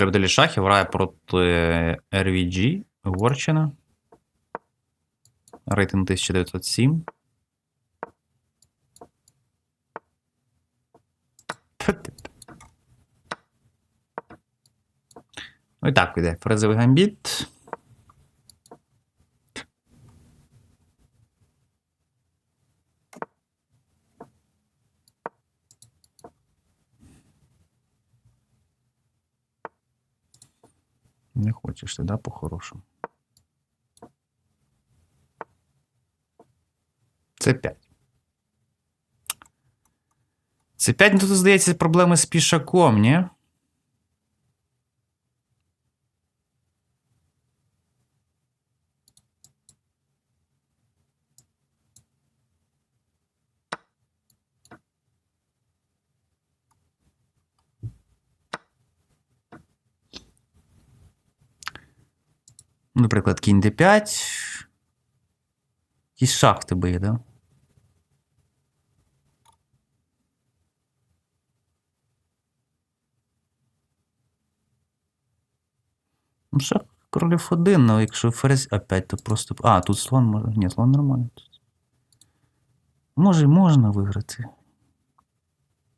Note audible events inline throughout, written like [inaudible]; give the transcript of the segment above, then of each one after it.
Баделі Шахів грає проти RVG Угорщина. Рейтинг 1907. Ну і так іде Фрезовий гамбіт. Не хочеш ти, по-хорошому. Це 5. Це 5, ну тут, здається, проблеми з пішаком, ні? Наприклад, кінь d5. Якийсь шах в тебе є, да? Ну, шах королів один, але якщо ферзь опять, то просто. А, тут слон може. Ні, слон нормально. тут. Може, можна виграти.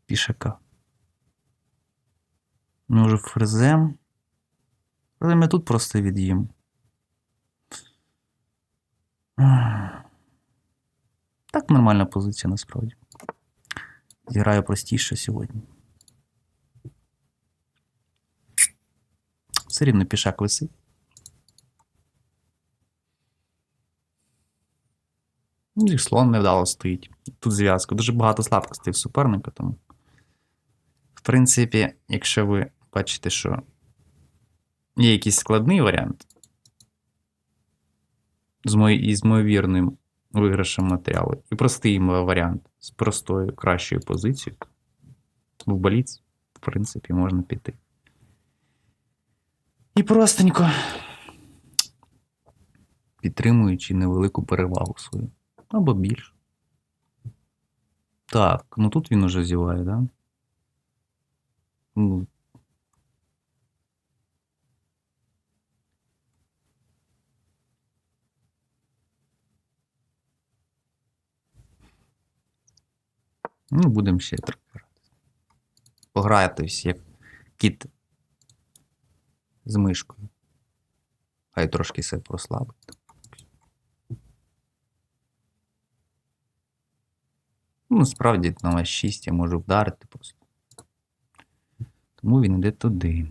Пішака. Може, ферзем. Але я тут просто від'їм. Так нормальна позиція насправді. Зіграю простіше сьогодні. Все рівно пішак висить. Ну, і слон невдало стоїть. Тут зв'язка. Дуже багато слабкостей в суперника, тому. В принципі, якщо ви бачите, що є якийсь складний варіант з, із ймовірним виграшем матеріалу, і простий варіант з простою кращою позицією, в баліц, в принципі, можна піти. І простенько підтримуючи невелику перевагу свою. Або більше. Так, ну тут він уже зіває, да? Ну, Ну, будемо ще трохи грати. Як кіт з мишкою. Хай трошки себе прослабить. Ну, справді на 6 я можу вдарити просто. Тому він йде туди.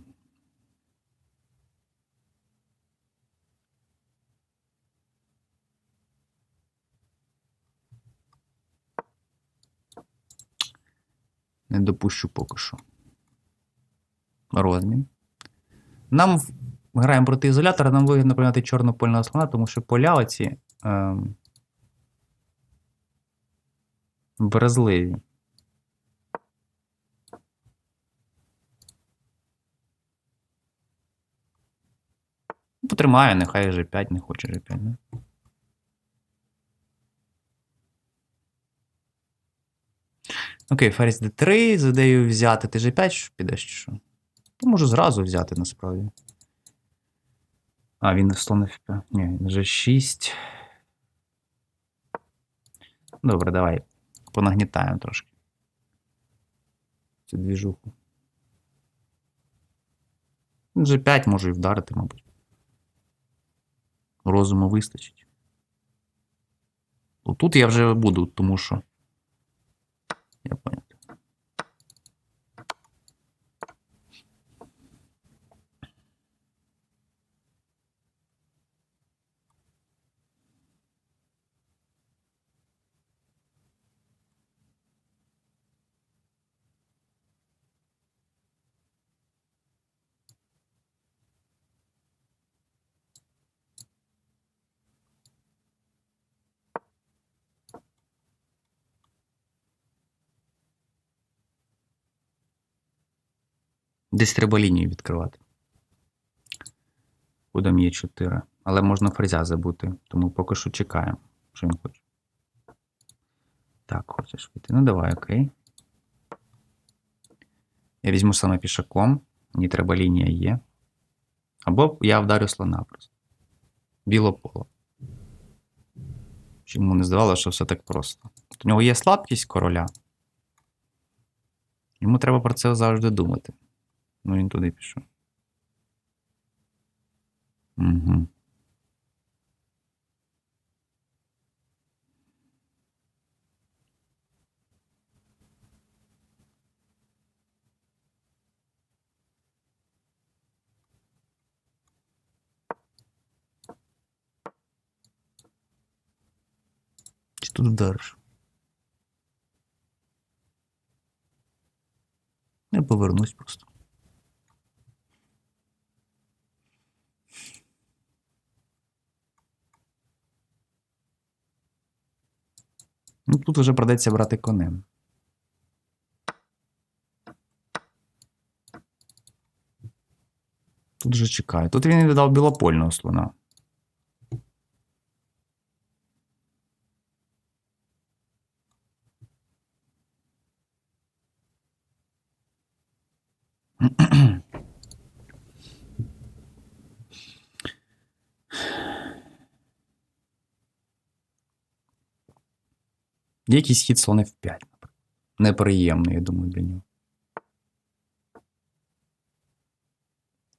Не допущу поки що. Розмін. Нам граємо проти ізолятора, нам вигідно прийняти чорно-польного слона, тому що поля оці ем, вразливі. Потримаю, нехай G5, не хоче G5, не? Окей, ферзь d3, з ідеєю взяти. Ти G5 що підеш чи що? То можу зразу взяти насправді. А, він слон F5. Ні, він G6. Добре, давай. Понагнітаємо трошки. Цю двіжуху. G5 можу і вдарити, мабуть. Розуму вистачить. Ну, Тут я вже буду, тому що. Я понял. Десь треба лінію відкривати. Кудом є 4. Але можна фрезя забути, тому поки що чекаємо, що він хоче. Так, хочеш піти. Ну давай, окей. Я візьму саме пішаком. Мені треба лінія є. Або я вдарю слона просто. Білополо. Чому не здавалося, що все так просто. У нього є слабкість короля. Йому треба про це завжди думати. Ну, він туди пішов. Угу. Чи тут вдариш? Я повернусь просто. Ну, тут вже придеться брати конем. Тут же чекає. Тут він віддав білопольного слона. Якийсь хід слони в 5, наприклад. Неприємний, я думаю, для нього.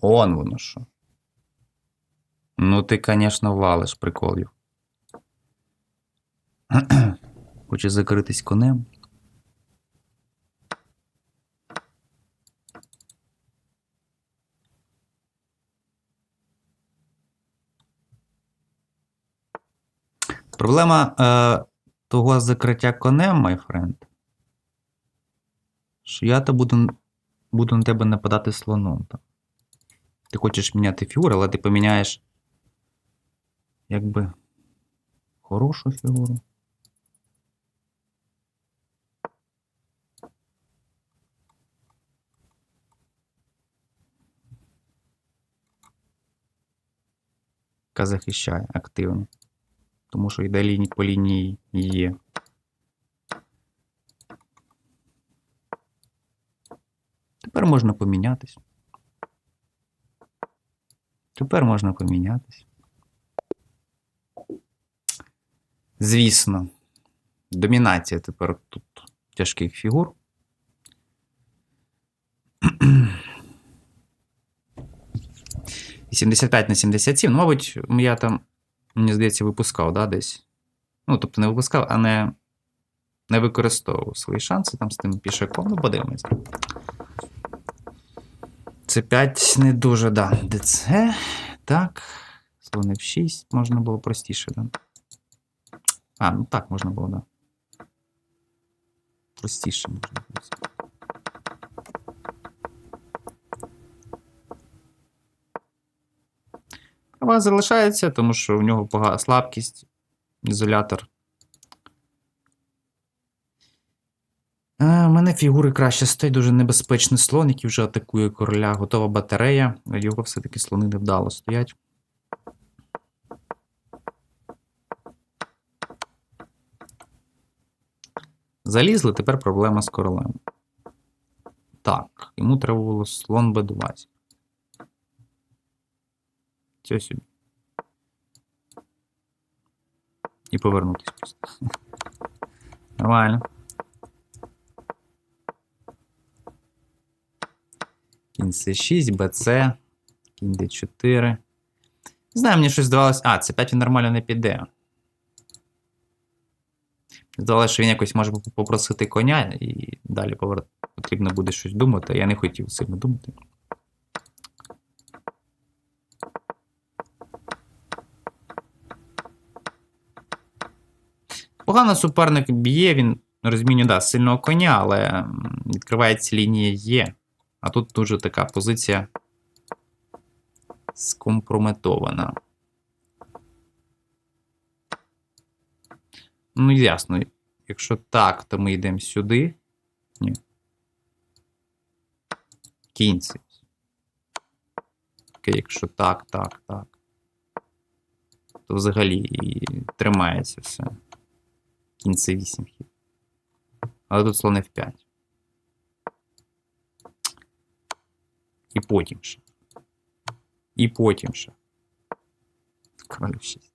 Он воно що. Ну, ти, звісно, валиш приколів. [clears throat] Хоче закритись конем. Проблема е, того закриття конем, my friend, що я то буду, буду на тебе нападати слоном. Там. Ти хочеш міняти фігуру, але ти поміняєш якби хорошу фігуру. Яка захищає активно. Тому що йде ліній по лінії є. Тепер можна помінятись. Тепер можна помінятись. Звісно, домінація тепер тут тяжких фігур. І 75 на 77. Ну, мабуть, я там, мені здається, випускав, да, десь. Ну, тобто не випускав, а не, не використовував свої шанси там з тим пішаком. Ну, подивимось. Це 5 не дуже, да. ДЦ. Так. Слон F6 можна було простіше, да. А, ну так можна було, да. Простіше можна було. Права залишається, тому що в нього погана слабкість, ізолятор. У мене фігури краще стоїть дуже небезпечний слон, який вже атакує короля. Готова батарея. Його все-таки слони невдало стоять. Залізли, тепер проблема з королем. Так, йому треба було слон Б20. Цього собі. І повернутися просто. [laughs] Нормально. Кінь С6, БЦ, кінь Д4. Не знаю, мені щось здавалося. А, це 5 він нормально не піде. Здавалося, що він якось може попросити коня і далі повер... потрібно буде щось думати. Я не хотів сильно думати. Погано суперник б'є, він розмінює да, сильного коня, але відкривається лінія Є. А тут дуже така позиція скомпрометована. Ну, ясно. Якщо так, то ми йдемо сюди. Ні. Кінці. Окей, якщо так, так, так. То взагалі тримається все. Кінці 8 хід. Але тут слон F5. І потім ще. І потім ще. Король 6.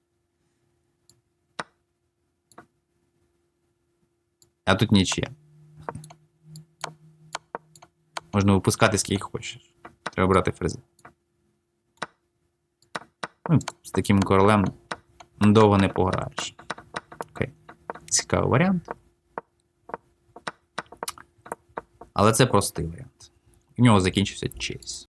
А тут нічия. Можна випускати скільки хочеш. Треба брати фрези. Ну, з таким королем довго не пограєш. Цікавий варіант. Але це простий варіант. У нього закінчився чейс.